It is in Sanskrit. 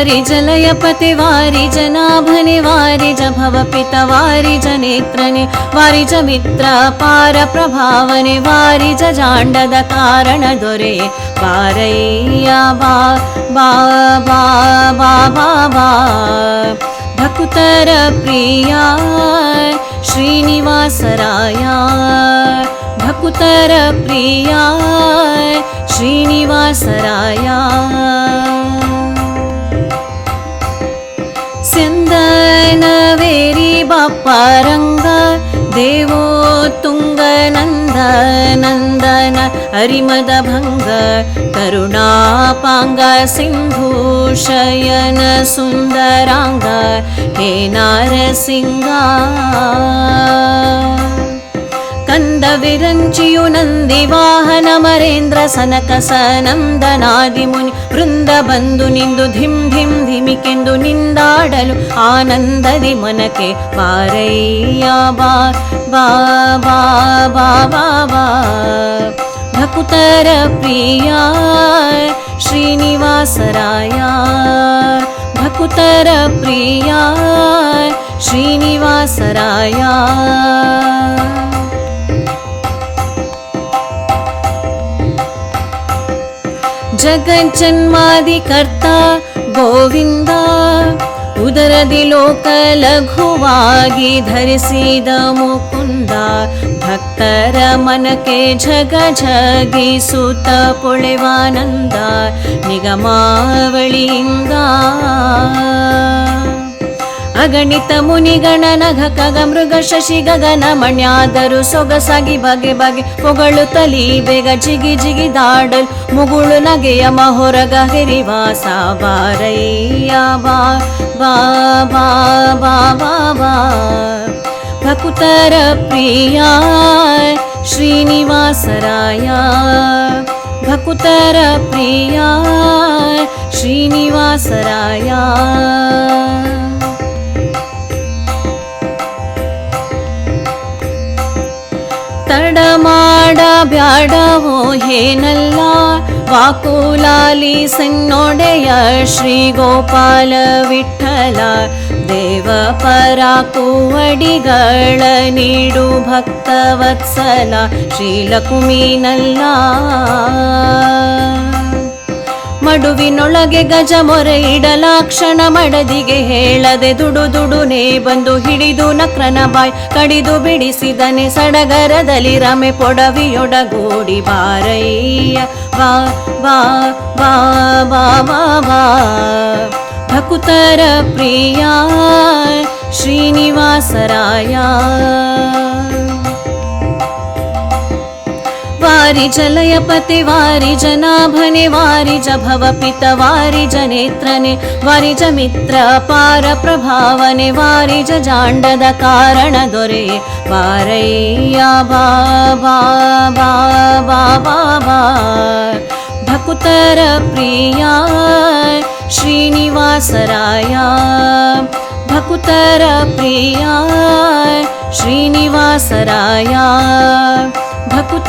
वारि जलयपति वारि जनाभने वारि ज भवपित वारि ज नेत्रने वारि च मित्र पार प्रभावने वारि ज जाण्डद कारण दोरे। बा बा बा बा बा बा। भकुतर प्रिया श्रीनिवासराया। भकुतर प्रिया श्रीनिवासराया सिन्दनवेरी बाप्पारङ्ग देवो तुङ्गनन्द नन्दन हरिमदभङ्ग करुणापाङ्ग सिन्धुशयन सुन्दराङ्ग हे नारसिंगा ಕಂದ ವಿರಂಚಿಯು ನಂದಿ ವಾಹನ ಮರೇಂದ್ರ ಸನಕ ಸನಂದನಾದಿ ಮುನಿ ವೃಂದ ಬಂದು ನಿಂದು ಧಿಂ ಧಿಂ ಧಿಮಿಕೆಂದು ನಿಂದಾಡಲು ಆನಂದದಿ ಮನಕೆ ಬಾರಯ್ಯ ಬಾ ಬಾ ಬಾ ಬಾ ಬಾ ಬಾ ಭಕುತರ ಪ್ರಿಯ ಶ್ರೀನಿವಾಸರಾಯ ಭಕುತರ ಪ್ರಿಯ ಶ್ರೀನಿವಾಸರಾಯ ಜಗಜ್ಜನ್ಮಾದಿಕರ್ತ ಗೋವಿಂದ ಉದರದಿ ಲೋಕ ಲಘುವಾಗಿ ಧರಿಸಿದ ಮುಕುಂದ ಭಕ್ತರ ಮನಕ್ಕೆ ಜಗ ಜಗಿಸುತ್ತ ಪೊಳೆವಾನಂದ ನಿಗಮಾವಳಿಯಿಂದ. ಅಗಣಿತ ಮುನಿಗಣ ನಘ ಕಗ ಮೃಗ ಶಶಿ ಗಗನ ಮಣ್ಯಾದರು ಸೊಗಸಾಗಿ ಬಗೆ ಬಗೆ ಪೊಗಳು ತಲಿ ಬೇಗ ಜಿಗಿ ಜಿಗಿ ದಾಡಲ್ ಮುಗುಳು ನಗೆಯ ಮಹೊರಗ ಹಿರಿವಾಸ ಬಾರಯ್ಯ ಬಾ ಬಾ ಬಾ ಬಾ ಬಾ ಬಾ ಭಕುತರ ಪ್ರಿಯ ಶ್ರೀನಿವಾಸರಾಯ ಭಕುತರ ಪ್ರಿಯ ಶ್ರೀನಿವಾಸರಾಯ ತಡ ಮಾಡ ಬ್ಯಾಡವೋ ಏನಲ್ಲ ವಾಕುಲಾಲಿ ಸನ್ನೊಡೆಯ ಶ್ರೀ ಗೋಪಾಲ ವಿಠಲ ದೇವ ಪರಾಕುವಡಿಗಳ ನೀಡು ಭಕ್ತವತ್ಸಲ ಶ್ರೀಲಕುಮೀನಲ್ಲ ಮಡುವಿನೊಳಗೆ ಗಜ ಮೊರೆ ಇಡಲಾಕ್ಷಣ ಮಡದಿಗೆ ಹೇಳದೆ ದುಡು ದುಡುನೆ ಬಂದು ಹಿಡಿದು ನಕ್ರನ ಬಾಯ್ ಕಡಿದು ಬಿಡಿಸಿದನೆ ಸಡಗರದಲ್ಲಿ ರಮೆ ಪೊಡವಿಯೊಡಗೂಡಿ ಬಾರಯ್ಯ. ಬಾ ಬಾ ಬಾ ಬಾ ಬಾ ಬಾ ಭಕುತರ ಪ್ರಿಯ ಶ್ರೀನಿವಾಸರಾಯ. वारिजलयपति वारिजनाभने वारिज नेत्रने वारिज मित्र भव प्रभावने वारिज जाण्डद कारण दोरे। वारय्या भकुतर प्रिया श्रीनिवासराया। भकुतर प्रिया श्रीनिवासराया। ಬಾ